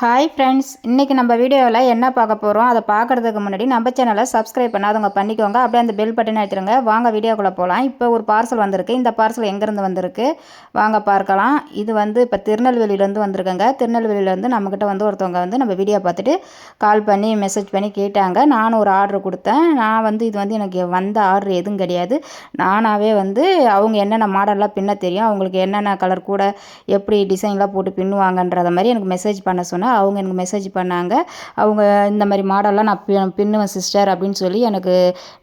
Hi friends இன்றைக்கி நம்ம வீடியோவில் என்ன பார்க்க போகிறோம் அதை பார்க்குறதுக்கு முன்னாடி நம்ம சேனலை சப்ஸ்கிரைப் பண்ணாதவங்க பண்ணிக்கோங்க. அப்படியே அந்த பெல் பட்டன் எடுத்துருங்க. வாங்க வீடியோக்குள்ளே போகலாம் இப்போ ஒரு பார்சல் வந்திருக்கு. இந்த பார்சல் எங்கேருந்து வந்திருக்கு? வாங்க பார்க்கலாம். இது வந்து இப்போ திருநெல்வேலியிலேருந்து வந்திருக்கங்க. திருநெல்வேலியிலேருந்து நம்மக்கிட்ட வந்து ஒருத்தவங்க வந்து நம்ம வீடியோ பார்த்துட்டு கால் பண்ணி மெசேஜ் பண்ணி கேட்டாங்க. நானும் ஒரு ஆர்டர் கொடுத்தேன். நான் வந்து இது வந்து எனக்கு வந்த ஆர்டர் எதுவும் கிடையாது. நானாகவே வந்து அவங்க என்னென்ன மாடல்லாம் பின்ன தெரியும். அவங்களுக்கு என்னென்ன கலர் கூட எப்படி டிசைன்லாம் போட்டு பின்னுவாங்கன்றத மாதிரி எனக்கு மெசேஜ் பண்ண சொன்னேன். அவங்க எனக்கு மெசேஜ் பண்ணாங்க. அவங்க இந்த மாதிரி மாடல்லாம் நான் பி பின்னுவேன் சிஸ்டர் அப்படின்னு சொல்லி எனக்கு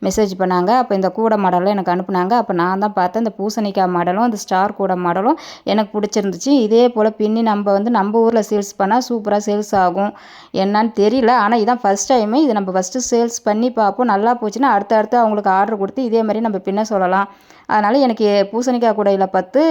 மெசேஜ் பண்ணாங்க. அப்போ இந்த கூடை மாடலும் எனக்கு அனுப்புனாங்க. அப்போ நான் தான் பார்த்தேன். இந்த பூசணிக்காய் மாடலும் அந்த ஸ்டார் கூடை மாடலும் எனக்கு பிடிச்சிருந்துச்சு. இதே போல் பின்னி நம்ம வந்து நம்ம ஊரில் சேல்ஸ் பண்ணால் சூப்பராக சேல்ஸ் ஆகும். என்னன்னு தெரியல. ஆனால் இதான் ஃபஸ்ட் டைமு இது நம்ம ஃபஸ்ட்டு சேல்ஸ் பண்ணி பார்ப்போம். நல்லா போச்சுன்னா அடுத்து அடுத்து அவங்களுக்கு ஆர்டர் கொடுத்து இதே மாதிரி நம்ம பின்ன சொல்லலாம். அதனால் எனக்கு பூசணிக்காய் கூடையில் பத்து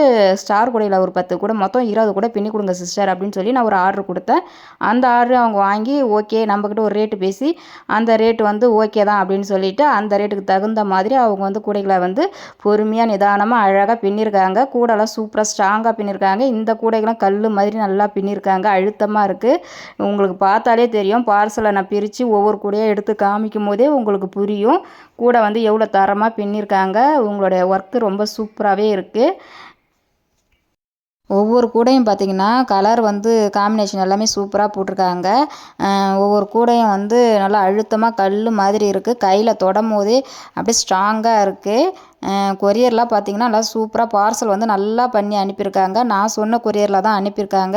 ஸ்டார் கூடையில் ஒரு பத்து கூட மொத்தம் இருபது கூட பின்னி கொடுங்க சிஸ்டர் அப்படின்னு சொல்லி நான் ஒரு ஆர்டர் கொடுத்தேன். அந்த ஆர்டர் அவங்க வாங்கி ஓகே நம்மக்கிட்ட ஒரு ரேட்டு பேசி அந்த ரேட்டு வந்து ஓகே தான் அப்படின்னு சொல்லிட்டு அந்த ரேட்டுக்கு தகுந்த மாதிரி அவங்க வந்து கூடைகளை வந்து பொறுமையாக நிதானமாக அழகாக பின்னிருக்காங்க. கூடெல்லாம் சூப்பராக ஸ்ட்ராங்காக பின்னிருக்காங்க. இந்த கூடைகளும் கல் மாதிரி நல்லா பின்னிருக்காங்க. அழுத்தமாக இருக்குது உங்களுக்கு பார்த்தாலே தெரியும். பார்சலை நான் பிரித்து ஒவ்வொரு கூடையாக எடுத்து காமிக்கும் போதே உங்களுக்கு புரியும். கூட வந்து எவ்வளோ தரமாக பின்னிருக்காங்க. உங்களுடைய ஒர்க்கு ரொம்ப சூப்பராகவே இருக்குது ஒவ்வொரு கூடையும் பார்த்திங்கன்னா கலர் வந்து காம்பினேஷன் எல்லாமே சூப்பராக போட்டிருக்காங்க. ஒவ்வொரு கூடையும் வந்து நல்லா அழுத்தமாக கல் மாதிரி இருக்குது கையில் தொடும் போதே அப்படியே ஸ்ட்ராங்காக இருக்குது கொரியர்லாம் பார்த்திங்கன்னா நல்லா சூப்பராக பார்சல் வந்து நல்லா பண்ணி அனுப்பியிருக்காங்க. நான் சொன்ன கொரியரில் தான் அனுப்பியிருக்காங்க.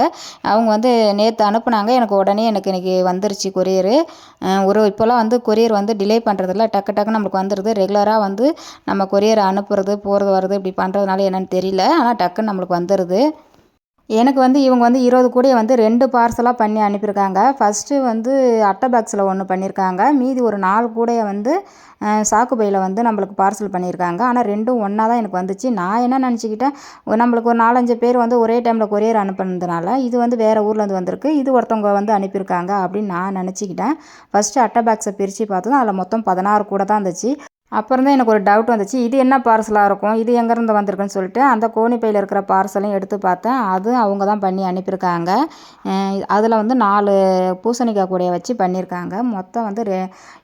அவங்க வந்து நேற்று அனுப்புனாங்க. எனக்கு உடனே எனக்கு இன்றைக்கி வந்துருச்சு கொரியரு. ஒரு இப்போல்லாம் வந்து கொரியர் வந்து டிலே பண்ணுறதில்ல டக்கு டக்குன்னு நம்மளுக்கு வந்துடுது ரெகுலராக வந்து நம்ம கொரியர் அனுப்புறது போகிறது வர்றது இப்படி பண்ணுறதுனால என்னென்னு தெரியல. ஆனால் டக்குன்னு நம்மளுக்கு வந்துடுது எனக்கு வந்து இவங்க வந்து இருபது கூடையை வந்து ரெண்டு பார்சலாக பண்ணி அனுப்பியிருக்காங்க. ஃபஸ்ட்டு வந்து அட்டை பாக்ஸில் ஒன்று பண்ணியிருக்காங்க. மீதி ஒரு நாலு கூடையை வந்து சாக்கு பையில் வந்து நம்மளுக்கு பார்சல் பண்ணியிருக்காங்க. ஆனால் ரெண்டும் ஒன்றா தான் எனக்கு வந்துச்சு. நான் என்ன நினச்சிக்கிட்டேன்? நம்மளுக்கு ஒரு நாலஞ்சு பேர் வந்து ஒரே டைமில் கொரியர் அனுப்புனதுனால இது வந்து வேறு ஊர்லேருந்து வந்திருக்கு. இது ஒருத்தவங்க வந்து அனுப்பியிருக்காங்க அப்படின்னு நான் நினச்சிக்கிட்டேன். ஃபஸ்ட்டு அட்டை பாக்ஸை பிரித்து பார்த்ததும் அதில் மொத்தம் பதினாறு கூட தான் இருந்துச்சு. அப்புறம் தான் எனக்கு ஒரு டவுட் வந்துச்சு. இது என்ன பார்சலாக இருக்கும்? இது எங்கேருந்து வந்திருக்குன்னு சொல்லிட்டு அந்த கோணிப்பையில் இருக்கிற பார்சலையும் எடுத்து பார்த்தேன். அது அவங்க தான் பண்ணி அனுப்பியிருக்காங்க. அதில் வந்து நாலு பூசணிக்காய் கூடையை வச்சு பண்ணியிருக்காங்க. மொத்தம் வந்து ரெ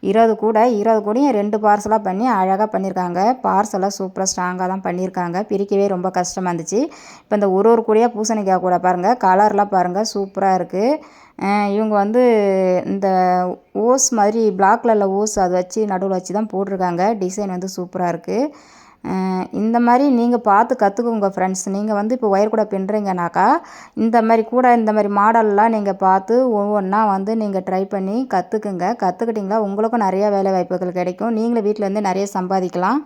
இருபது கூடை இருபது கூடையும் ரெண்டு பார்சலாக பண்ணி அழகாக பண்ணியிருக்காங்க. பார்சலாக சூப்பராக ஸ்ட்ராங்காக தான் பண்ணியிருக்காங்க. பிரிக்கவே ரொம்ப கஷ்டமாக இருந்துச்சு. இப்போ இந்த ஒரு ஒரு கூடையாக பூசணிக்காய் கூட பாருங்கள் கலர்லாம் பாருங்கள் சூப்பராக இருக்குது இவங்க வந்து இந்த ஓஸ் மாதிரி பிளாக் கலரில் ஓஸ் அதை வச்சு நடுவில் வச்சு தான் போட்டிருக்காங்க. டிசைன் வந்து சூப்பராக இருக்குது இந்த மாதிரி நீங்கள் பார்த்து கற்றுக்கோங்க ஃப்ரெண்ட்ஸ் நீங்கள் வந்து இப்போ ஒயர் கூட பின்னுறீங்கனாக்கா இந்த மாதிரி கூட இந்த மாதிரி மாடல்லாம் நீங்கள் பார்த்து ஒவ்வொன்றா வந்து நீங்கள் ட்ரை பண்ணி கற்றுக்குங்க கற்றுக்கிட்டிங்களா உங்களுக்கும் நிறையா வேலை வாய்ப்புகள் கிடைக்கும். நீங்களும் வீட்டிலேருந்து நிறைய சம்பாதிக்கலாம்.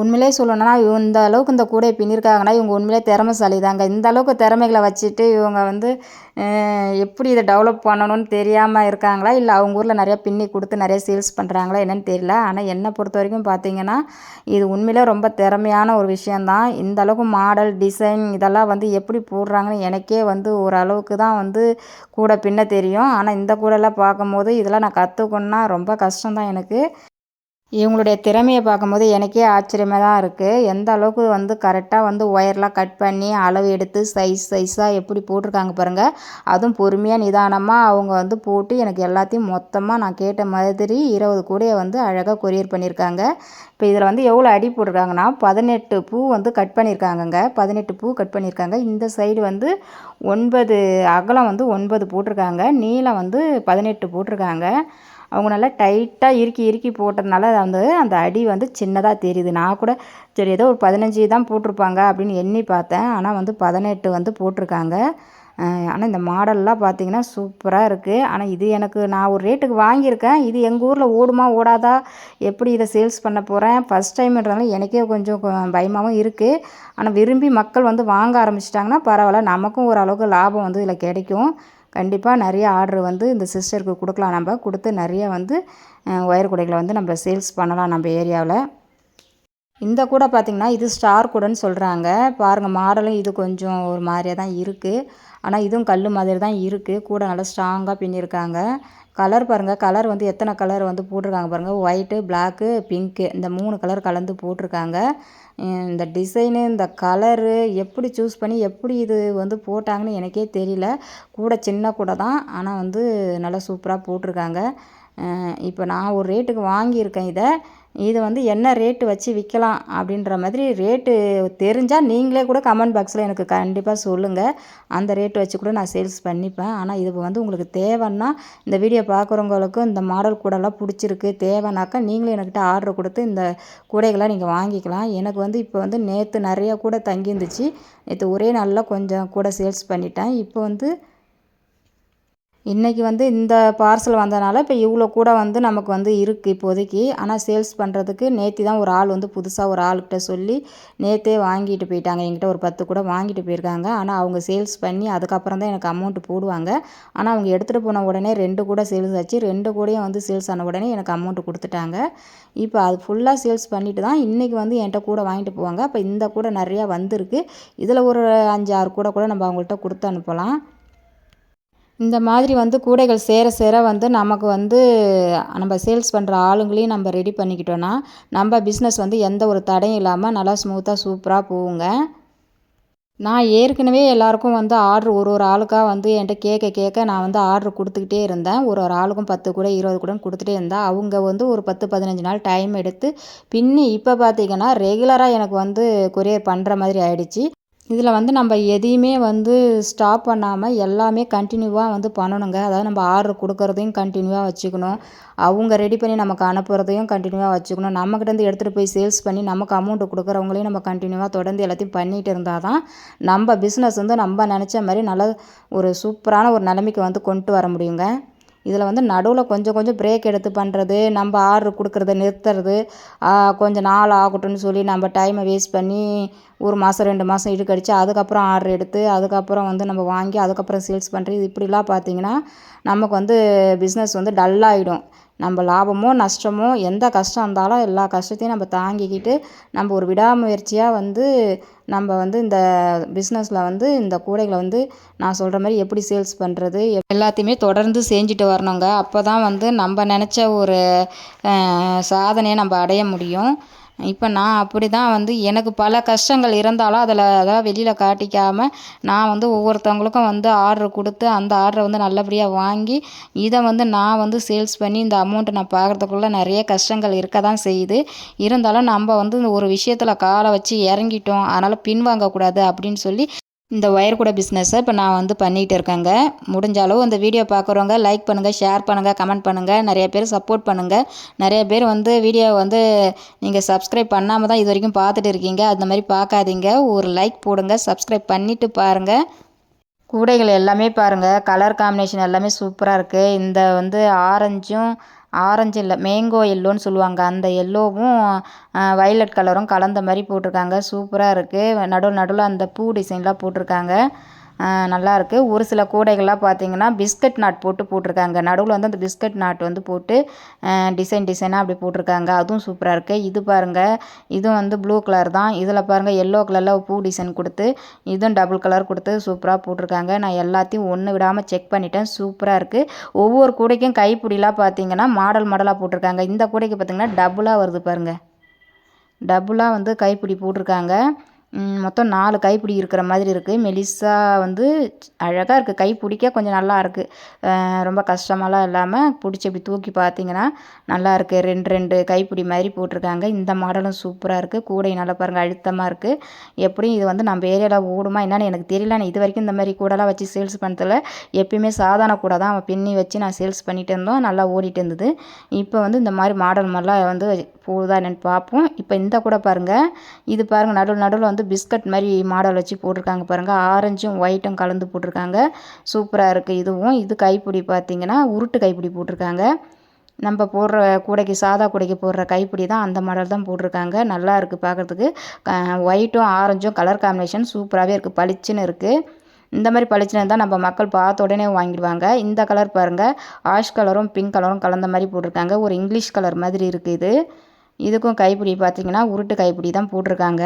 உண்மையிலே சொல்லணும்னா இந்த அளவுக்கு இந்த கூடையை பின்னிருக்காங்கன்னா இவங்க உண்மையிலே திறமைசாலி தாங்க இந்த அளவுக்கு திறமைகளை வச்சுட்டு இவங்க வந்து எப்படி இதை டெவலப் பண்ணணும்னு தெரியாமல் இருக்காங்களா? இல்லை அவங்க ஊரில் நிறையா பின்னி கொடுத்து நிறைய சேல்ஸ் பண்ணுறாங்களா என்னென்னு தெரியல. ஆனால் என்னை பொறுத்த வரைக்கும் பார்த்தீங்கன்னா இது உண்மையிலே ரொம்ப திறமையான ஒரு விஷயந்தான் இந்த அளவுக்கு மாடல் டிசைன் இதெல்லாம் வந்து எப்படி போடுறாங்கன்னு எனக்கே வந்து ஓரளவுக்கு தான் வந்து கூடை பின்ன தெரியும். ஆனால் இந்த கூடைலாம் பார்க்கும்போது இதெல்லாம் நான் கற்றுக்கணுன்னா ரொம்ப கஷ்டம் தான் எனக்கு. இவங்களுடைய திறமையை பார்க்கும்போது எனக்கே ஆச்சரியமாக தான் இருக்குது எந்த அளவுக்கு வந்து கரெக்டாக வந்து ஒயர்லாம் கட் பண்ணி அளவு எடுத்து சைஸ் சைஸாக எப்படி போட்டிருக்காங்க பாருங்கள் அதுவும் பொறுமையாக நிதானமாக அவங்க வந்து போட்டு எனக்கு எல்லாத்தையும் மொத்தமாக நான் கேட்ட மாதிரி இருபது கூடையை வந்து அழகாக கொரியர் பண்ணியிருக்காங்க. இப்போ இதில் வந்து எவ்வளோ அடி போட்டிருக்காங்கன்னா பதினெட்டு பூ வந்து கட் பண்ணியிருக்காங்கங்க. பதினெட்டு பூ கட் பண்ணியிருக்காங்க. இந்த சைடு வந்து ஒன்பது அகலம் வந்து ஒன்பது போட்டிருக்காங்க. நீளம் வந்து பதினெட்டு போட்டிருக்காங்க. அவங்க நல்லா டைட்டாக இறுக்கி இறுக்கி போட்டதுனால வந்து அந்த அடி வந்து சின்னதாக தெரியுது. நான் கூட சரி ஏதோ ஒரு பதினஞ்சு தான் போட்டிருப்பாங்க அப்படின்னு எண்ணி பார்த்தேன். ஆனால் வந்து பதினெட்டு வந்து போட்டிருக்காங்க. ஆனால் இந்த மாடல்லாம் பார்த்தீங்கன்னா சூப்பராக இருக்குது ஆனால் இது எனக்கு நான் ஒரு ரேட்டுக்கு வாங்கியிருக்கேன். இது எங்கள் ஊரில் ஓடுமா ஓடாதா? எப்படி இதை சேல்ஸ் பண்ண போகிறேன் ஃபஸ்ட் டைம்ன்றதுனால எனக்கே கொஞ்சம் பயமாகவும் இருக்குது ஆனால் விரும்பி மக்கள் வந்து வாங்க ஆரம்பிச்சிட்டாங்கன்னா பரவாயில்ல. நமக்கும் ஓரளவுக்கு லாபம் வந்து இதில் கிடைக்கும். கண்டிப்பாக நிறைய ஆர்டர் வந்து இந்த சிஸ்டருக்கு கொடுக்கலாம். நம்ம கொடுத்து நிறைய வந்து ஒயர் கூடைகளை வந்து நம்ம சேல்ஸ் பண்ணலாம் நம்ம ஏரியாவில். இந்த கூடை பார்த்திங்கன்னா இது ஸ்டார் கூடன்னு சொல்கிறாங்க பாருங்கள் மாடலும் இது கொஞ்சம் ஒரு மாதிரியாக தான் இருக்குது ஆனால் இதுவும் கல் மாதிரி தான் இருக்குது கூட நல்லா ஸ்ட்ராங்காக பின்னியிருக்காங்க கலர் பாருங்கள் கலர் வந்து எத்தனை கலர் வந்து போட்டிருக்காங்க பாருங்கள் ஒயிட்டு பிளாக்கு பிங்க்கு இந்த மூணு கலர் கலந்து போட்டிருக்காங்க. இந்த டிசைனு இந்த கலரு எப்படி சூஸ் பண்ணி எப்படி இது வந்து போட்டாங்கன்னு எனக்கே தெரியல. கூட சின்ன கூட தான். ஆனால் வந்து நல்லா சூப்பராக போட்டிருக்காங்க. இப்போ நான் ஒரு ரேட்டுக்கு வாங்கியிருக்கேன் இதை. இது வந்து என்ன ரேட்டு வச்சு விற்கலாம் அப்படின்ற மாதிரி ரேட்டு தெரிஞ்சால் நீங்களே கூட கமெண்ட் பாக்ஸில் எனக்கு கண்டிப்பாக சொல்லுங்கள் அந்த ரேட்டு வச்சு கூட நான் சேல்ஸ் பண்ணிப்பேன். ஆனால் இது வந்து உங்களுக்கு தேவைன்னா இந்த வீடியோ பார்க்குறவங்களுக்கும் இந்த மாடல் கூடலாம் பிடிச்சிருக்கு. தேவைனாக்கா நீங்களும் என்கிட்ட ஆர்டர் கொடுத்து இந்த கூடைகளை நீங்கள் வாங்கிக்கலாம். எனக்கு வந்து இப்போ வந்து நேற்று நிறையா கூட தங்கியிருந்துச்சு. நேற்று ஒரே நாளில் கொஞ்சம் கூட சேல்ஸ் பண்ணிட்டேன். இப்போ வந்து இன்றைக்கி வந்து இந்த பார்சல் வந்ததுனால இப்போ இவ்வளோ கூட வந்து நமக்கு வந்து இருக்குது இப்போதைக்கு. ஆனால் சேல்ஸ் பண்ணுறதுக்கு நேற்று தான் ஒரு ஆள் வந்து புதுசாக ஒரு ஆள்கிட்ட சொல்லி நேற்றே வாங்கிட்டு போயிட்டாங்க. என்கிட்ட ஒரு பத்து கூட வாங்கிட்டு போயிருக்காங்க. ஆனால் அவங்க சேல்ஸ் பண்ணி அதுக்கப்புறம் தான் எனக்கு அமௌண்ட் போடுவாங்க. ஆனால் அவங்க எடுத்துகிட்டு போன உடனே ரெண்டு கூட சேல்ஸ் ஆச்சு. ரெண்டு கூடையும் வந்து சேல்ஸ் ஆன உடனே எனக்கு அமௌண்ட் கொடுத்துட்டாங்க. இப்போ அது ஃபுல்லாக சேல்ஸ் பண்ணிவிட்டு தான் இன்றைக்கி வந்து என்கிட்ட கூட வாங்கிட்டு போவாங்க. அப்போ இந்த கூட நிறையா வந்திருக்கு. இதில் ஒரு அஞ்சு ஆறு கூட கூட நம்ம அவங்கள்ட்ட கொடுத்து அனுப்பலாம். இந்த மாதிரி வந்து கூடைகள் சேர சேர வந்து நமக்கு வந்து நம்ம சேல்ஸ் பண்ணுற ஆளுங்களையும் நம்ம ரெடி பண்ணிக்கிட்டோன்னா நம்ம பிஸ்னஸ் வந்து எந்த ஒரு தடையும் இல்லாமல் நல்லா ஸ்மூத்தாக சூப்பராக போகுங்க. நான் ஏற்கனவே எல்லாருக்கும் வந்து ஆர்டர் ஒரு ஒரு ஆளுக்காக வந்து என்கிட்ட கேட்க கேட்க நான் வந்து ஆர்டர் கொடுத்துக்கிட்டே இருந்தேன். ஒரு ஒரு ஆளுக்கும் பத்து கூட இருபது கூட கொடுத்துட்டே இருந்தேன். அவங்க வந்து ஒரு பத்து பதினஞ்சு நாள் டைம் எடுத்து பின்னி இப்போ பார்த்திங்கன்னா ரெகுலராக எனக்கு வந்து கொரியர் பண்ணுற மாதிரி ஆயிடுச்சு. இதில் வந்து நம்ம எதையுமே வந்து ஸ்டாப் பண்ணாமல் எல்லாமே கண்டினியூவாக வந்து பண்ணணுங்க. அதாவது நம்ம ஆர்டர் கொடுக்குறதையும் கண்டினியூவாக வச்சுக்கணும். அவங்க ரெடி பண்ணி நமக்கு அனுப்புகிறதையும் கண்டினியூவாக வச்சுக்கணும். நம்மக்கிட்டேருந்து எடுத்துகிட்டு போய் சேல்ஸ் பண்ணி நமக்கு அமௌண்ட்டு கொடுக்குறவங்களையும் நம்ம கண்டினியூவாக தொடர்ந்து எல்லாத்தையும் பண்ணிகிட்டு இருந்தால் தான் நம்ம பிஸ்னஸ் வந்து நம்ம நினச்ச மாதிரி நல்ல ஒரு சூப்பரான ஒரு நிலைமைக்கு வந்து கொண்டு வர முடியுங்க. இதில் வந்து நடுவில் கொஞ்சம் கொஞ்சம் பிரேக் எடுத்து பண்ணுறது நம்ம ஆர்டர் கொடுக்குறத நிறுத்துறது கொஞ்சம் நாள் ஆகட்டும்னு சொல்லி நம்ம டைமை வேஸ்ட் பண்ணி ஒரு மாதம் ரெண்டு மாதம் இழுக்கடிச்சு அதுக்கப்புறம் ஆர்டர் எடுத்து அதுக்கப்புறம் வந்து நம்ம வாங்கி அதுக்கப்புறம் சேல்ஸ் பண்ணுறது இப்படிலாம் பார்த்திங்கன்னா நமக்கு வந்து பிஸ்னஸ் வந்து டல்லாகிடும் நம்ம லாபமோ நஷ்டமோ எந்த கஷ்டம் இருந்தாலும் எல்லா கஷ்டத்தையும் நம்ம தாங்கிக்கிட்டு நம்ம ஒரு விடாமுயற்சியாக வந்து நம்ம வந்து இந்த பிஸ்னஸில் வந்து இந்த கூடைகளை வந்து நான் சொல்கிற மாதிரி எப்படி சேல்ஸ் பண்ணுறது எல்லாத்தையுமே தொடர்ந்து செஞ்சுட்டு வரணுங்க. அப்போ தான் வந்து நம்ம நினச்ச ஒரு சாதனையை நம்ம அடைய முடியும். இப்போ நான் அப்படி தான் வந்து எனக்கு பல கஷ்டங்கள் இருந்தாலும் அதில் அதாவது வெளியில் காட்டிக்காமல் நான் வந்து ஒவ்வொருத்தவங்களுக்கும் வந்து ஆர்டர் கொடுத்து அந்த ஆர்டரை வந்து நல்லபடியாக வாங்கி இதை வந்து நான் வந்து சேல்ஸ் பண்ணி இந்த அமௌண்ட்டை நான் பார்க்குறதுக்குள்ள நிறைய கஷ்டங்கள் இருக்க தான் செய்யுது. இருந்தாலும் நம்ம வந்து ஒரு விஷயத்தில் காலை வச்சு இறங்கிட்டோம் அதனால் பின்வாங்கக்கூடாது அப்படின்னு சொல்லி இந்த ஒயர் கூட பிஸ்னஸை இப்போ நான் வந்து பண்ணிகிட்டு இருக்கேங்க. முடிஞ்ச அளவு இந்த வீடியோ பார்க்குறவங்க லைக் பண்ணுங்கள் ஷேர் பண்ணுங்கள் கமெண்ட் பண்ணுங்கள் நிறைய பேர் சப்போர்ட் பண்ணுங்கள் நிறைய பேர் வந்து வீடியோ வந்து நீங்கள் சப்ஸ்கிரைப் பண்ணாமல் தான் இது வரைக்கும் பார்த்துட்டு இருக்கீங்க. அந்த மாதிரி பார்க்காதீங்க. ஒரு லைக் போடுங்க சப்ஸ்கிரைப் பண்ணிவிட்டு பாருங்கள் கூடைகள் எல்லாமே பாருங்கள் கலர் காம்பினேஷன் எல்லாமே சூப்பராக இருக்குது இந்த வந்து ஆரஞ்சும் ஆரஞ்சு இல்லை மேங்கோ எல்லோன்னு சொல்லுவாங்க. அந்த எல்லோவும் வயலட் கலரும் கலந்த மாதிரி போட்டிருக்காங்க. சூப்பராக இருக்குது நடுவில் நடுவில் அந்த பூ டிசைன்லாம் போட்டிருக்காங்க. நல்லாயிருக்கு. ஒரு சில கூடைகள்லாம் பார்த்தீங்கன்னா பிஸ்கட் நாட் போட்டு போட்டிருக்காங்க. நடுவில் வந்து அந்த பிஸ்கட் நாட் வந்து போட்டு டிசைன் டிசைனாக அப்படி போட்டிருக்காங்க. அதுவும் சூப்பராக இருக்குது இது பாருங்கள் இதுவும் வந்து ப்ளூ கலர் தான். இதில் பாருங்கள் எல்லோ கலரில் பூ டிசைன் கொடுத்து இதுவும் டபுள் கலர் கொடுத்து சூப்பராக போட்டிருக்காங்க. நான் எல்லாத்தையும் ஒன்று விடாமல் செக் பண்ணிட்டேன். சூப்பராக இருக்குது ஒவ்வொரு கூடைக்கும் கைப்பிடிலாம் பார்த்தீங்கன்னா மாடல் மாடலாக போட்டிருக்காங்க. இந்த கூடைக்கு பார்த்தீங்கன்னா டபுளாக வருது பாருங்கள் டபுளாக வந்து கைப்பிடி போட்டிருக்காங்க. மொத்தம் நாலு கைப்பிடி இருக்கிற மாதிரி இருக்குது மெலிசா வந்து அழகாக இருக்குது கை பிடிக்க கொஞ்சம் நல்லா இருக்குது ரொம்ப கஷ்டமாலாம் இல்லாமல் பிடிச்சி இப்படி தூக்கி பார்த்தீங்கன்னா நல்லா இருக்குது ரெண்டு ரெண்டு கைப்பிடி மாதிரி போட்டிருக்காங்க. இந்த மாடலும் சூப்பராக இருக்குது கூடை நல்லா பாருங்கள் அழுத்தமாக இருக்குது எப்படியும் இது வந்து நம்ம ஏரியாவில் ஓடுமா என்னென்னு எனக்கு தெரியல. நான் இது வரைக்கும் இந்த மாதிரி கூடலாம் வச்சு சேல்ஸ் பண்ணதில்ல. எப்பயுமே சாதாரண கூட தான். பின்னி வச்சு நான் சேல்ஸ் பண்ணிகிட்டு இருந்தோம். நல்லா ஓடிட்டு இருந்தது. இப்போ வந்து இந்த மாதிரி மாடல் மாதிரிலாம் வந்து போகுதா என்னென்னு பார்ப்போம் இப்போ இந்த கூட பாருங்கள் இது பாருங்கள் நடுவில் நடுவில் வந்து பிஸ்கட் மாதிரி மாடல் வச்சு போட்டிருக்காங்க பாருங்கள் ஆரஞ்சும் ஒயிட்டும் கலந்து போட்டிருக்காங்க. சூப்பராக இருக்குது இதுவும். இது கைப்பிடி பார்த்திங்கன்னா உருட்டு கைப்பிடி போட்டிருக்காங்க. நம்ம போடுற கூடைக்கு சாதா கூடைக்கு போடுற கைப்பிடி தான் அந்த மாடல் தான் போட்டிருக்காங்க. நல்லா இருக்குது பார்க்குறதுக்கு ஒயிட்டும் ஆரஞ்சும் கலர் காம்பினேஷன் சூப்பராகவே இருக்குது பளிச்சுன்னு இருக்குது இந்த மாதிரி பளிச்சுன்னு இருந்தால் நம்ம மக்கள் பார்த்த உடனே வாங்கிடுவாங்க. இந்த கலர் பாருங்கள் ஆஷ் கலரும் பிங்க் கலரும் கலந்த மாதிரி போட்டிருக்காங்க. ஒரு இங்கிலீஷ் கலர் மாதிரி இருக்குது இது. இதுக்கும் கைப்பிடி பார்த்திங்கன்னா உருட்டு கைப்பிடி தான் போட்டிருக்காங்க.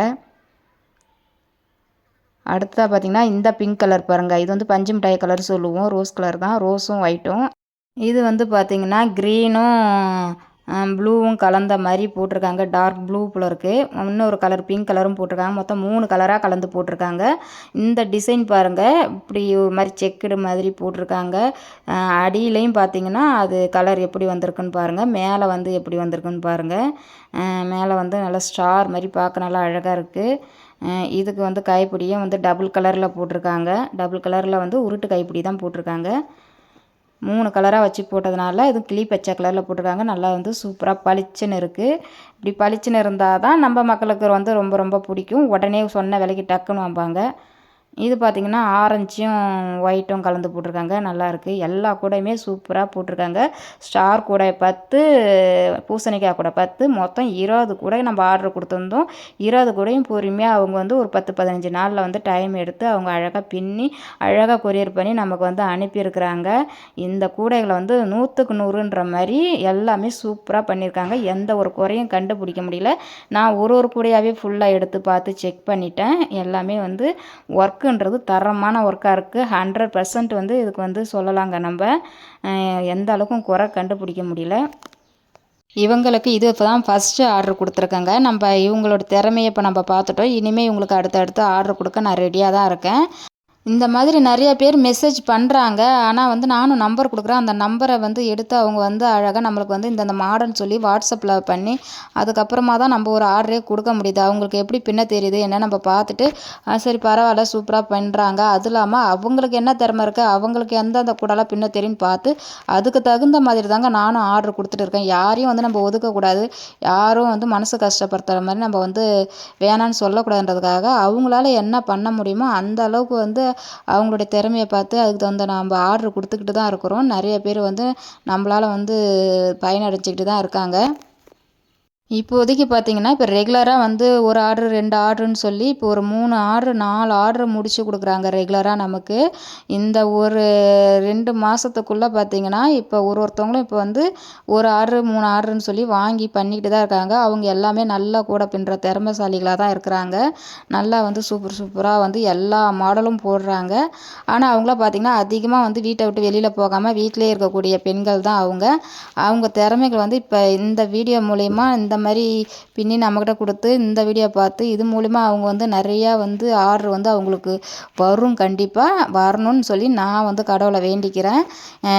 அடுத்ததாக பார்த்தீங்கன்னா இந்த பிங்க் கலர் பாருங்கள் இது வந்து பஞ்சு மிட்டாய் கலர் சொல்லுவோம். ரோஸ் கலர் தான். ரோஸும் ஒயிட்டும் இது வந்து பார்த்தீங்கன்னா க்ரீனும் ப்ளூவும் கலந்த மாதிரி போட்டிருக்காங்க. டார்க் ப்ளூ போல் இருக்குது இன்னொரு கலர் பிங்க் கலரும் போட்டிருக்காங்க. மொத்தம் மூணு கலராக கலந்து போட்டிருக்காங்க. இந்த டிசைன் பாருங்கள் இப்படி ஒரு மாதிரி செக்குடு மாதிரி போட்டிருக்காங்க. அடியிலையும் பார்த்தீங்கன்னா அது கலர் எப்படி வந்திருக்குன்னு பாருங்கள் மேலே வந்து எப்படி வந்திருக்குன்னு பாருங்கள் மேலே வந்து நல்லா ஸ்டார் மாதிரி பார்க்க நல்லா அழகாக இருக்குது இதுக்கு வந்து கைப்பிடியும் வந்து டபுள் கலரில் போட்டிருக்காங்க. டபுள் கலரில் வந்து உருட்டு கைப்பிடி தான் போட்டிருக்காங்க. மூணு கலராக வச்சு போட்டதுனால இது கிளி பச்சை கலரில் போட்டிருக்காங்க. நல்லா வந்து சூப்பராக பளிச்சுன்னு இருக்குது இப்படி பளிச்சுன்னு இருந்தால் தான் நம்ம மக்களுக்கு வந்து ரொம்ப ரொம்ப பிடிக்கும். உடனே சொன்ன விலைக்கு டக்குன்னு வாம்பாங்க. இது பார்த்திங்கன்னா ஆரஞ்சும் ஒயிட்டும் கலந்து போட்டிருக்காங்க. நல்லாயிருக்கு எல்லா கூடையுமே சூப்பராக போட்டிருக்காங்க. ஸ்டார் கூடை பத்து பூசணிக்காய் கூடை பத்து. மொத்தம் இருபது கூடை நம்ம ஆர்டர் கொடுத்துருந்தோம். இருபது கூடையும் பொறுமையாக அவங்க வந்து ஒரு பத்து பதினஞ்சு நாளில் வந்து டைம் எடுத்து அவங்க அழகாக பின்னி அழகாக கொரியர் பண்ணி நமக்கு வந்து அனுப்பியிருக்கிறாங்க. இந்த கூடைகளை வந்து நூற்றுக்கு நூறுன்ற மாதிரி எல்லாமே சூப்பராக பண்ணியிருக்காங்க. எந்த ஒரு குறையும் கண்டுபிடிக்க முடியல. நான் ஒரு ஒரு கூடையாகவே ஃபுல்லாக எடுத்து பார்த்து செக் பண்ணிட்டேன். எல்லாமே வந்து ஒர்க் ஒர்க்குன்றது தரமான ஒர்க்காக இருக்குது ஹண்ட்ரட் பர்சன்ட் வந்து இதுக்கு வந்து சொல்லலாங்க நம்ம. எந்த அளவுக்கும் குறை கண்டுபிடிக்க முடியல. இவங்களுக்கு இது இப்போ தான் ஃபஸ்ட்டு ஆர்டர் கொடுத்துருக்கேங்க. நம்ம இவங்களோட திறமையை இப்போ நம்ம பார்த்துட்டோம். இனிமேல் இவங்களுக்கு அடுத்தடுத்து ஆர்டர் கொடுக்க நான் ரெடியாக தான் இருக்கேன். இந்த மாதிரி நிறைய பேர் மெசேஜ் பண்ணுறாங்க ஆனால் வந்து நானும் நம்பர் கொடுக்குறேன். அந்த நம்பரை வந்து எடுத்து அவங்க வந்து அழகாக நம்மளுக்கு வந்து இந்தந்த மாடல்னு சொல்லி வாட்ஸ்அப்பில் பண்ணி அதுக்கப்புறமா தான் நம்ம ஒரு ஆர்டரே கொடுக்க முடியுது. அவங்களுக்கு எப்படி பின்ன தெரியுது என்ன நம்ம பார்த்துட்டு சரி பரவாயில்ல சூப்பராக பண்ணுறாங்க அது இல்லாமல் அவங்களுக்கு என்ன திறமை இருக்குது அவங்களுக்கு எந்தெந்த கூடலாம் பின்ன தெரியும்னு பார்த்து அதுக்கு தகுந்த மாதிரி தாங்க நானும் ஆர்டர் கொடுத்துட்டு இருக்கேன். யாரையும் வந்து நம்ம ஒதுக்கக்கூடாது யாரும் வந்து மனசு கஷ்டப்படுத்துகிற மாதிரி நம்ம வந்து வேணான்னு சொல்லக்கூடாதுன்றதுக்காக அவங்களால என்ன பண்ண முடியுமோ அந்த அளவுக்கு வந்து அவங்களுடைய திறமையை பார்த்து அதுக்கு தகுந்த நம்ம ஆர்டர் கொடுத்துக்கிட்டு தான் இருக்கிறோம். நிறைய பேர் வந்து நம்மளால் வந்து பயனடைஞ்சிக்கிட்டு தான் இருக்காங்க. இப்போதைக்கு பார்த்தீங்கன்னா இப்போ ரெகுலராக வந்து ஒரு ஆர்டர் ரெண்டு ஆர்டருன்னு சொல்லி இப்போ ஒரு மூணு ஆர்டர் நாலு ஆர்டர் முடித்து கொடுக்குறாங்க ரெகுலராக நமக்கு. இந்த ஒரு ரெண்டு மாதத்துக்குள்ளே பார்த்தீங்கன்னா இப்போ ஒரு ஒருத்தவங்களும் இப்போ வந்து ஒரு ஆர்டர் மூணு ஆர்டர்னு சொல்லி வாங்கி பண்ணிக்கிட்டு தான் இருக்காங்க. அவங்க எல்லாமே நல்லா கூட பின்னுற திறமைசாலிகளாக தான் இருக்கிறாங்க. நல்லா வந்து சூப்பர் சூப்பராக வந்து எல்லா மாடலும் போடுறாங்க. ஆனால் அவங்களாம் பார்த்திங்கன்னா அதிகமாக வந்து வீட்டை விட்டு வெளியில் போகாமல் வீட்டிலே இருக்கக்கூடிய பெண்கள் தான் அவங்க. அவங்க திறமைகள் வந்து இப்போ இந்த வீடியோ மூலயமா இந்த மாதிரி பின்னி நம்மக்கிட்ட கொடுத்து இந்த வீடியோ பார்த்து இது மூலிமா அவங்க வந்து நிறையா வந்து ஆர்டர் வந்து அவங்களுக்கு வரும் கண்டிப்பாக வரணும்னு சொல்லி நான் வந்து கடவுளை வேண்டிக்கிறேன்.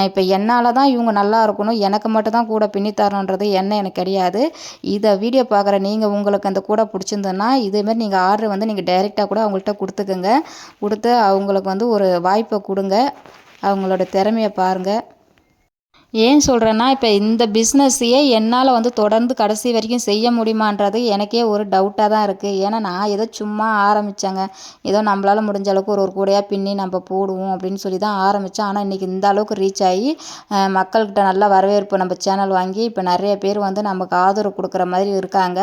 இப்போ என்னால் தான் இவங்க நல்லா இருக்கணும். எனக்கு மட்டும் தான் கூட பின்னி தரணுன்றது என்ன எனக்கு கிடையாது. இதை வீடியோ பார்க்குற நீங்கள் உங்களுக்கு அந்த கூட பிடிச்சிருந்ததுன்னா இதேமாதிரி நீங்கள் ஆர்டர் வந்து நீங்கள் டைரெக்டாக கூட அவங்கள்ட்ட கொடுத்துக்குங்க. கொடுத்து அவங்களுக்கு வந்து ஒரு வாய்ப்பை கொடுங்க. அவங்களோட திறமையை பாருங்கள் ஏன் சொல்கிறேன்னா இப்போ இந்த பிஸ்னஸையே என்னால் வந்து தொடர்ந்து கடைசி வரைக்கும் செய்ய முடியுமான்றது எனக்கே ஒரு டவுட்டாக தான் இருக்குது ஏன்னா நான் ஏதோ சும்மா ஆரம்பித்தேங்க ஏதோ நம்மளால் முடிஞ்ச அளவுக்கு ஒரு ஒரு கூடையாக பின்னி நம்ம போடுவோம் அப்படின்னு சொல்லி தான் ஆரம்பித்தேன் ஆனால் இன்றைக்கி இந்த அளவுக்கு ரீச் ஆகி மக்கள்கிட்ட நல்ல வரவேற்பு நம்ம சேனல் வாங்கி இப்போ நிறைய பேர் வந்து நமக்கு ஆதரவு கொடுக்குற மாதிரி இருக்காங்க.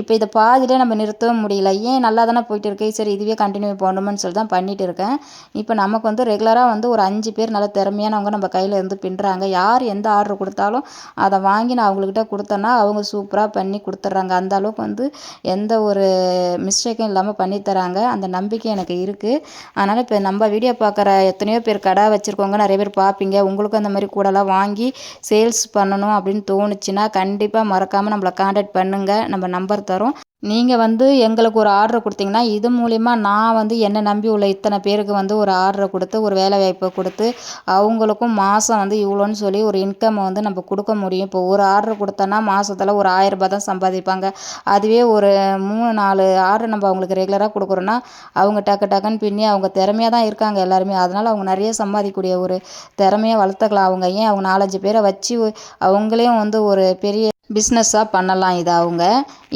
இப்போ இதை பாதியில் நம்ம நிறுத்தவும் முடியல. ஏன் நல்லா தானே போயிட்டு இருக்கு சரி இதுவே கண்டினியூ பண்ணணும்னு சொல்லி தான் பண்ணிட்டு இருக்கேன். இப்போ நமக்கு வந்து ரெகுலராக வந்து ஒரு அஞ்சு பேர் நல்ல திறமையானவங்க நம்ம கையில் இருந்து பின்னுறாங்க. யார் எந்த ஆர்டர் கொடுத்தாலும் அதை வாங்கி நான் அவங்கக்கிட்ட கொடுத்தேன்னா அவங்க சூப்பராக பண்ணி கொடுத்துட்றாங்க. அந்த அளவுக்கு வந்து எந்த ஒரு மிஸ்டேக்கும் இல்லாமல் பண்ணி தராங்க. அந்த நம்பிக்கை எனக்கு இருக்குது அதனால் இப்போ நம்ம வீடியோ பார்க்குற எத்தனையோ பேர் கடை வச்சுருக்கோங்க நிறைய பேர் பார்ப்பீங்க. உங்களுக்கும் அந்த மாதிரி கூடலாம் வாங்கி சேல்ஸ் பண்ணணும் அப்படின்னு தோணுச்சுன்னா கண்டிப்பாக மறக்காமல் நம்மளை காண்டாக்ட் பண்ணுங்கள் நம்ம நம்பர் தரோம். நீங்கள் வந்து எங்களுக்கு ஒரு ஆர்டர் கொடுத்தீங்கன்னா இது மூலிமா நான் வந்து என்னை நம்பி உள்ள இத்தனை பேருக்கு வந்து ஒரு ஆர்டரை கொடுத்து ஒரு வேலை வாய்ப்பை கொடுத்து அவங்களுக்கும் மாதம் வந்து இவ்வளோன்னு சொல்லி ஒரு இன்கம்மை வந்து நம்ம கொடுக்க முடியும். இப்போ ஒரு ஆர்டர் கொடுத்தோன்னா மாதத்துல ஒரு ஆயரரூபா தான் சம்பாதிப்பாங்க. அதுவே ஒரு மூணு நாலு ஆர்டர் நம்ம அவங்களுக்கு ரெகுலராக கொடுக்குறோன்னா அவங்க டக்கு டக்குன்னு பின்னி அவங்க திறமையாக தான் இருக்காங்க எல்லாருமே. அதனால் அவங்க நிறைய சம்பாதிக்கக்கூடிய ஒரு திறமையை வளர்த்துக்கலாம். அவங்க ஏன் அவங்க நாலஞ்சு பேரை வச்சு அவங்களையும் வந்து ஒரு பெரிய பிஸ்னஸாக பண்ணலாம் இதை அவங்க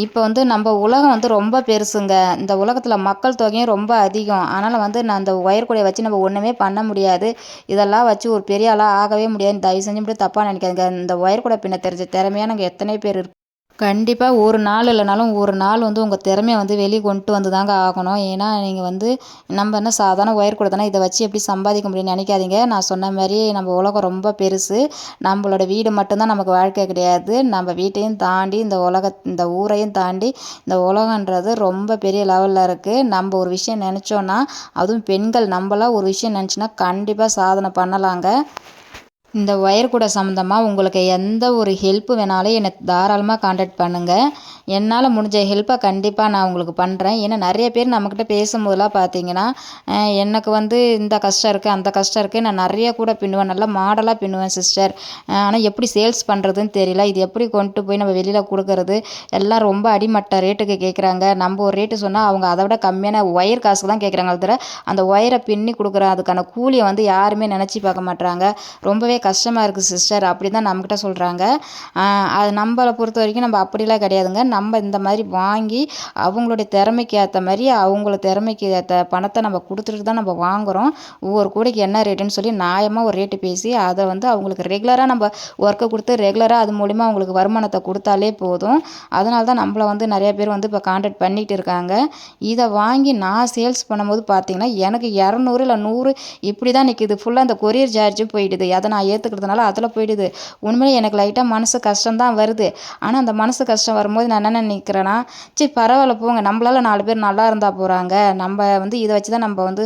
இப்போ வந்து நம்ம உலகம் வந்து ரொம்ப பெருசுங்க. இந்த உலகத்தில் மக்கள் தொகையும் ரொம்ப அதிகம். அதனால் வந்து நான் அந்த ஒயர் கூடையை வச்சு நம்ம ஒன்றுமே பண்ண முடியாது. இதெல்லாம் வச்சு ஒரு பெரிய ஆளாக ஆகவே முடியாது. தயவு செஞ்சு மட்டும் தப்பாக நினைக்காதுங்க. இந்த ஒயர் கூடை பின்ன தெரிஞ்ச திறமையானவங்க எத்தனை பேர் இருக்கோம் கண்டிப்பாக ஒரு நாள் இல்லைனாலும் ஒரு நாள் வந்து உங்கள் திறமைய வந்து வெளியே கொண்டு வந்து தாங்க ஆகணும். ஏன்னா நீங்கள் வந்து நம்ம என்ன சாதாரண ஒயர் கூட தானே இதை வச்சு எப்படி சம்பாதிக்க முடியும்னு நினைக்காதீங்க. நான் சொன்ன மாதிரி நம்ம உலகம் ரொம்ப பெருசு. நம்மளோட வீடு மட்டும்தான் நமக்கு வாழ்க்கை கிடையாது. நம்ம வீட்டையும் தாண்டி இந்த உலக இந்த ஊரையும் தாண்டி இந்த உலகன்றது ரொம்ப பெரிய லெவலில் இருக்குது நம்ம ஒரு விஷயம் நினச்சோன்னா அதுவும் பெண்கள் நம்மளாம் ஒரு விஷயம் நினச்சின்னா கண்டிப்பாக சாதனை பண்ணலாங்க. இந்த ஒயர் கூடை சம்மந்தமாக உங்களுக்கு எந்த ஒரு ஹெல்ப்பு வேணாலும் என்னை தாராளமாக காண்டக்ட் பண்ணுங்கள் என்னால் முடிஞ்ச ஹெல்ப்பை கண்டிப்பாக நான் உங்களுக்கு பண்ணுறேன் ஏன்னா நிறைய பேர் நம்மக்கிட்ட பேசும்போதெல்லாம் பார்த்தீங்கன்னா எனக்கு வந்து இந்த கஷ்டம் இருக்குது அந்த கஷ்டம் இருக்குது நான் நிறைய கூட பின்னுவேன். நல்லா மாடலாக பின்னுவேன் சிஸ்டர் ஆனால் எப்படி சேல்ஸ் பண்ணுறதுன்னு தெரியல. இது எப்படி கொண்டு போய் நம்ம வெளியில் கொடுக்கறது? எல்லாம் ரொம்ப அடிமட்ட ரேட்டுக்கு கேட்குறாங்க நம்ம ஒரு ரேட்டு சொன்னால் அவங்க அதை விட கம்மியான ஒயர் காசுக்கு தான் கேட்குறாங்க தவிர அந்த ஒயரை பின்னி கொடுக்குற அதுக்கான கூலியை வந்து யாருமே நினச்சி பார்க்க மாட்டுறாங்க ரொம்பவே கஷ்டமாக இருக்குது சிஸ்டர் அப்படி தான் நம்மக்கிட்ட சொல்கிறாங்க அது நம்மளை பொறுத்த வரைக்கும் நம்ம அப்படிலாம் கிடையாதுங்க. நம்ம இந்த மாதிரி வாங்கி அவங்களுடைய திறமைக்கு ஏற்ற மாதிரி அவங்கள திறமைக்கு ஏற்ற பணத்தை நம்ம கொடுத்துட்டு தான் நம்ம வாங்குகிறோம் ஒவ்வொரு கூடைக்கு என்ன ரேட்டுன்னு சொல்லி நியாயமாக ஒரு ரேட்டு பேசி அதை வந்து அவங்களுக்கு ரெகுலராக நம்ம ஒர்க்கை கொடுத்து ரெகுலராக அது மூலிமா அவங்களுக்கு வருமானத்தை கொடுத்தாலே போதும். அதனால தான் நம்மளை வந்து நிறைய பேர் வந்து இப்போ கான்டாக்ட் பண்ணிகிட்டு இருக்காங்க. இதை வாங்கி நான் சேல்ஸ் பண்ணும்போது பார்த்தீங்கன்னா எனக்கு இரநூறு இல்லை நூறு இப்படி தான் நிற்கிது ஃபுல்லாக அந்த கொரியர் சார்ஜும் போயிடுது. அதை நான் ஏற்றுக்கிறதுனால அதில் போயிடுது. உண்மையிலே எனக்கு லைட்டாக மனசு கஷ்டம் தான் வருது. ஆனால் அந்த மனசு கஷ்டம் வரும்போது நான் என்ன நினைக்கிறேன்னா சரி பரவாயில்ல போங்க. நம்மளால நாலு பேர் நல்லா இருந்தால் போகிறாங்க நம்ம வந்து இதை வச்சு தான் நம்ம வந்து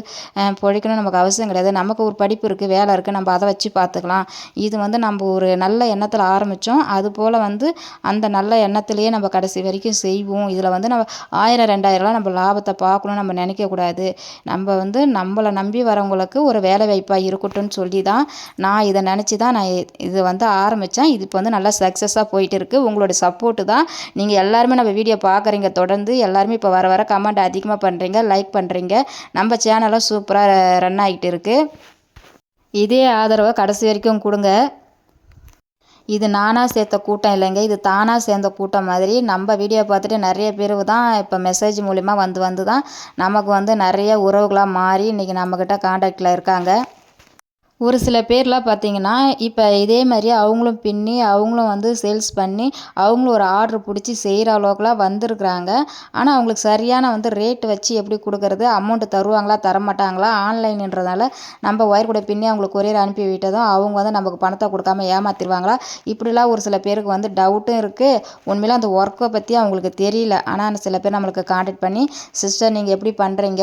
பொழைக்கணும் நமக்கு அவசியம் கிடையாது. நமக்கு ஒரு படிப்பு இருக்குது வேலை இருக்குது நம்ம அதை வச்சு பார்த்துக்கலாம். இது வந்து நம்ம ஒரு நல்ல எண்ணத்தில் ஆரம்பித்தோம் அதுபோல் வந்து அந்த நல்ல எண்ணத்துலேயே நம்ம கடைசி வரைக்கும் செய்வோம். இதில் வந்து நம்ம ஆயிரம் ரெண்டாயிரம்லாம் நம்ம லாபத்தை பார்க்கணும்னு நம்ம நினைக்கக்கூடாது நம்ம வந்து நம்மளை நம்பி வரவங்களுக்கு ஒரு வேலை வாய்ப்பாக இருக்கட்டும்னு சொல்லி தான் நான் இதை நினச்சி தான் நான் இதை வந்து ஆரம்பித்தேன் இது இப்போ வந்து நல்லா சக்ஸஸாக போயிட்டு இருக்குது உங்களோட சப்போர்ட்டு தான் நீங்கள் எல்லாருமே நம்ம வீடியோ பார்க்குறீங்க தொடர்ந்து எல்லாருமே இப்போ வர வர கமெண்ட் அதிகமாக பண்ணுறீங்க லைக் பண்ணுறீங்க நம்ம சேனலும் சூப்பராக ரன் ஆகிட்டு இருக்குது இதே ஆதரவை கடைசி வரைக்கும் கொடுங்க. இது நானாக சேர்த்த கூட்டம் இல்லைங்க இது தானாக சேர்ந்த கூட்டம் மாதிரி. நம்ம வீடியோ பார்த்துட்டு நிறைய பேர் தான் இப்போ மெசேஜ் மூலிமா வந்து வந்து தான் நமக்கு வந்து நிறைய உறவுகளாக மாறி இன்றைக்கி நம்மக்கிட்ட காண்டாக்டில் இருக்காங்க. ஒரு சில பேர்லாம் பார்த்தீங்கன்னா இப்போ இதே மாதிரி அவங்களும் பின்னி அவங்களும் வந்து சேல்ஸ் பண்ணி அவங்களும் ஒரு ஆர்ட்ரு பிடிச்சி செய்கிற அளவுக்குலாம் வந்திருக்குறாங்க. ஆனால் அவங்களுக்கு சரியான வந்து ரேட் வச்சு எப்படி கொடுக்கறது அமௌண்ட்டு தருவாங்களா தரமாட்டாங்களா ஆன்லைன்ன்றதால நம்ம ஒயர் கூட பின்னி அவங்களுக்கு கொரியர் அனுப்பி விட்டதும் அவங்க வந்து நமக்கு பணத்தை கொடுக்காம ஏமாத்திடுவாங்களா? இப்படிலாம் ஒரு சில பேருக்கு வந்து டவுட்டும் இருக்குது உண்மையிலே அந்த ஒர்க்கை பற்றி அவங்களுக்கு தெரியல. ஆனால் சில பேர் நம்மளுக்கு காண்டாக்ட் பண்ணி சிஸ்டர் நீங்கள் எப்படி பண்ணுறீங்க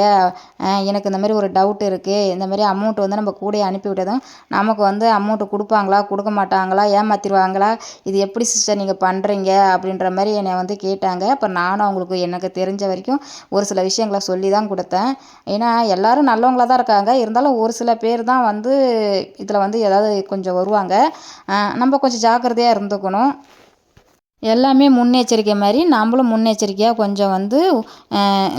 எனக்கு இந்த மாதிரி ஒரு டவுட் இருக்குது இந்த மாதிரி அமௌண்ட் வந்து நம்ம கூட அனுப்பி விட்டது கேட்டதும் நமக்கு வந்து அமௌண்ட்டு கொடுப்பாங்களா? கொடுக்க மாட்டாங்களா? ஏமாற்றிடுவாங்களா இது எப்படி சிஸ்டர் நீங்கள் பண்ணுறீங்க அப்படின்ற மாதிரி என்னை வந்து கேட்டாங்க. அப்போ நானும் அவங்களுக்கு எனக்கு தெரிஞ்ச வரைக்கும் ஒரு சில விஷயங்களை சொல்லி தான் கொடுத்தேன். ஏன்னா எல்லோரும் நல்லவங்களாக தான் இருக்காங்க. இருந்தாலும் ஒரு சில பேர் தான் வந்து இதில் வந்து ஏதாவது கொஞ்சம் வருவாங்க. நம்ம கொஞ்சம் ஜாக்கிரதையாக இருந்துக்கணும். எல்லாமே முன்னெச்சரிக்கை மாதிரி நம்மளும் முன்னெச்சரிக்கையாக கொஞ்சம் வந்து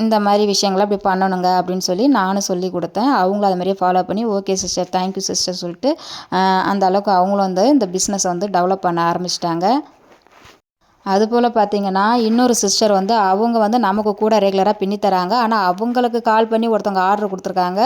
இந்த மாதிரி விஷயங்களை அப்படி பண்ணணுங்க அப்படின்னு சொல்லி நானும் சொல்லி கொடுத்தேன். அவங்களும் அது மாதிரியே ஃபாலோ பண்ணி ஓகே சிஸ்டர் தேங்க்யூ சிஸ்டர் சொல்லிட்டு அந்த அளவுக்கு அவங்களும் வந்து இந்த பிஸ்னஸை வந்து டெவலப் பண்ண ஆரம்பிச்சிட்டாங்க. அதுபோல் பார்த்தீங்கன்னா இன்னொரு சிஸ்டர் வந்து அவங்க வந்து நமக்கு கூட ரெகுலராக பின்னி தராங்க. ஆனால் அவங்களுக்கு கால் பண்ணி ஒருத்தவங்க ஆர்டர் கொடுத்துருக்காங்க.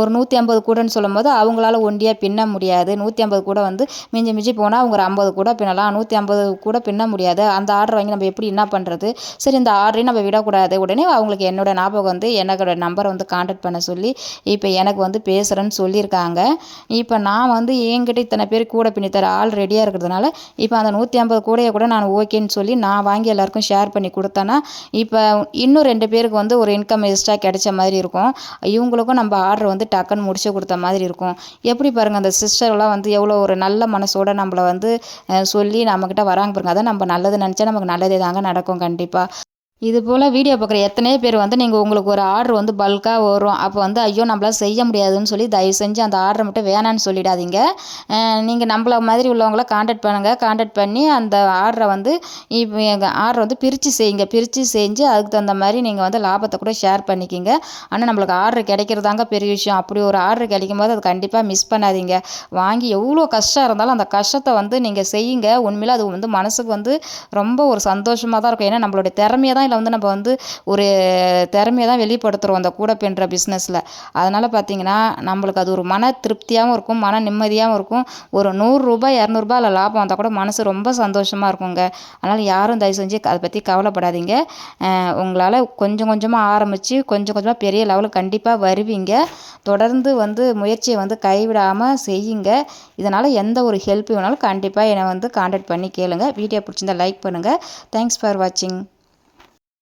ஒரு நூற்றி ஐம்பது கூடன்னு சொல்லும்போது அவங்களால ஒண்டியாக பின்ன முடியாது. நூற்றி ஐம்பது கூட வந்து மிஞ்சி மிஞ்சி போனால் அவங்க ஒரு ஐம்பது கூட பின்னலாம். நூற்றி ஐம்பது கூட பின்ன முடியாது. அந்த ஆர்டர் வாங்கி நம்ம எப்படி என்ன பண்ணுறது சரி இந்த ஆர்டரையும் நம்ம விடக்கூடாது. உடனே அவங்களுக்கு என்னோட ஞாபகம் வந்து என்னோட நம்பரை வந்து காண்டாக்ட் பண்ண சொல்லி இப்போ எனக்கு வந்து பேசுகிறேன்னு சொல்லியிருக்காங்க. இப்போ நான் வந்து என்கிட்ட இத்தனை பேர் கூட பின்னித்தர ஆள் ரெடியாக இருக்கிறதுனால இப்போ அந்த நூற்றி ஐம்பது கூடையை கூட நான் ஓகேன்னு சொல்லி நான் வாங்கி எல்லாருக்கும் ஷேர் பண்ணி கொடுத்தேன்னா இப்போ இன்னும் ரெண்டு பேருக்கு வந்து ஒரு இன்கம் எக்ஸ்ட்ரா கிடைச்ச மாதிரி இருக்கும். இவங்களுக்கும் நம்ம ஆர்டர் வந்து டக்குன்னு முடிச்சு கொடுத்த மாதிரி இருக்கும். எப்படி பாருங்கள் அந்த சிஸ்டர்லாம் வந்து எவ்வளோ ஒரு நல்ல மனசோட நம்மளை வந்து சொல்லி நம்மக்கிட்ட வராங்க பாருங்கள் அதான் நம்ம நல்லது நினச்சா நமக்கு நல்லதே தாங்க நடக்கும் கண்டிப்பாக இது போல் வீடியோ பார்க்குற எத்தனையோ பேர் வந்து நீங்கள் உங்களுக்கு ஒரு ஆர்டர் வந்து பல்காக வரும். அப்போ வந்து ஐயோ நம்மளால் செய்ய முடியாதுன்னு சொல்லி தயவு செஞ்சு அந்த ஆர்டரை மட்டும் வேணான்னு சொல்லிடாதீங்க. நீங்கள் நம்மள மாதிரி உள்ளவங்கள காண்டாக்ட் பண்ணுங்கள் காண்டாக்ட் பண்ணி அந்த ஆர்டரை வந்து இப்போ எங்கள் ஆர்டரை வந்து பிரித்து செய்யுங்க. பிரித்து செஞ்சு அதுக்கு தகுந்த மாதிரி நீங்கள் வந்து லாபத்தை கூட ஷேர் பண்ணிக்கிங்க. ஆனால் நம்மளுக்கு ஆர்டர் கிடைக்கிறதாங்க பெரிய விஷயம். அப்படி ஒரு ஆர்டர் கிடைக்கும் போது அது கண்டிப்பாக மிஸ் பண்ணாதீங்க. வாங்கி எவ்வளோ கஷ்டம் இருந்தாலும் அந்த கஷ்டத்தை வந்து நீங்கள் செய்யுங்க. உண்மையில் அது வந்து மனசுக்கு வந்து ரொம்ப ஒரு சந்தோஷமாக தான் இருக்கும். ஏன்னா நம்மளுடைய திறமையை தான் ஆன்லைனில் வந்து நம்ம வந்து ஒரு திறமையை தான் வெளிப்படுத்துகிறோம் அந்த கூடை பின்னுற பிஸ்னஸில் அதனால் பார்த்தீங்கன்னா நம்மளுக்கு அது ஒரு மன திருப்தியாகவும் இருக்கும் மன நிம்மதியாகவும் இருக்கும். ஒரு நூறுரூபா இரநூறுபா அதில் லாபம் வந்தால் கூட மனசு ரொம்ப சந்தோஷமாக இருக்குங்க. அதனால் யாரும் தயவு செஞ்சு அதை பற்றி கவலைப்படாதீங்க. உங்களால் கொஞ்சம் கொஞ்சமாக ஆரம்பித்து கொஞ்சம் கொஞ்சமாக பெரிய லெவலுக்கு கண்டிப்பாக வருவீங்க. தொடர்ந்து வந்து முயற்சியை வந்து கைவிடாமல் செய்யுங்க. இதனால் எந்த ஒரு ஹெல்ப் வேணாலும் கண்டிப்பாக என்னை வந்து காண்டாக்ட் பண்ணி கேளுங்கள் வீடியோ பிடிச்சிருந்தா லைக் பண்ணுங்கள் தேங்க்ஸ் ஃபார் வாட்சிங்